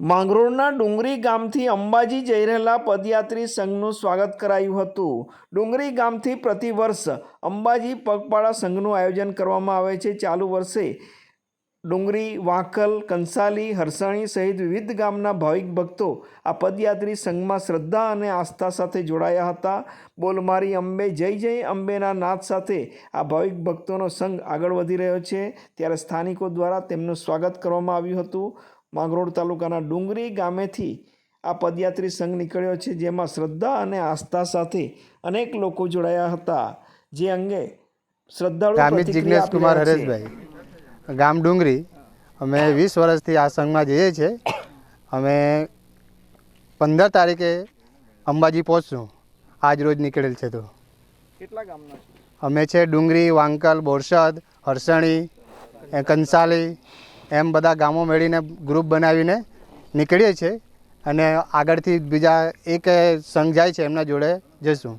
માંગરોળના ડુંગરી ગામથી અંબાજી જઈ રહેલા પદયાત્રી સંઘનું સ્વાગત કરાયું હતું. ડુંગરી ગામથી પ્રતિવર્ષ અંબાજી પગપાળા સંઘનું આયોજન કરવામાં આવે છે. ચાલુ વર્ષે ડુંગરી વાંકલ કંસાલી, હરસાણી સહિત વિવિધ ગામના ભાવિક ભક્તો આ પદયાત્રી સંઘમાં શ્રદ્ધા અને આસ્થા સાથે જોડાયા હતા. બોલમારી અંબે જય જય અંબેના નાદ સાથે આ ભાવિક ભક્તોનો સંઘ આગળ વધી રહ્યો છે. ત્યારે સ્થાનિકો દ્વારા તેમનું સ્વાગત કરવામાં આવ્યું હતું. માંગરોળ તાલુકાના ડુંગરી ગામેથી આ પદયાત્રી સંઘ નીકળ્યો છે જેમાં શ્રદ્ધા અને આસ્થા સાથે અનેક લોકો જોડાયા હતા જે અંગે શ્રદ્ધાળુ જિજ્ઞેશ કુમાર હરેશભાઈ ગામ ડુંગરી. અમે વીસ વર્ષથી આ સંઘમાં જઈએ છીએ. અમે પંદર તારીખે અંબાજી પહોંચશું. આજ રોજ નીકળેલ છે તો. કેટલા ગામના અમે છે ડુંગરી વાંકલ બોરસદ હરસણી કંસાલી એમ બધા ગામો મેળીને ગ્રુપ બનાવીને નીકળીએ છીએ અને આગળથી બીજા એક સંઘ જાય છે એમના જોડે. જઈશું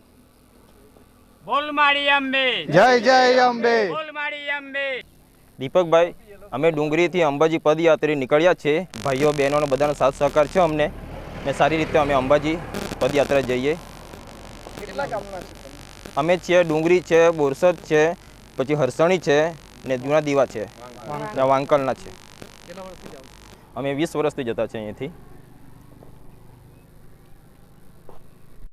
બોલ મારી અંબે. જય જય અંબે. બોલ મારી અંબે. દીપકભાઈ અમે ડુંગરીથી અંબાજી પદયાત્રી નીકળ્યા છીએ. ભાઈઓ બહેનોનો બધાનો સાથ સહકાર છે અમને. ને સારી રીતે અમે અંબાજી પદયાત્રા જઈએ. અમે છીએ ડુંગરી છે બોરસદ છે પછી હરસણી છે ને જૂના દીવા છે. ને વાંકલના છે. અમે વીસ વર્ષથી જતા છે અહીંયાથી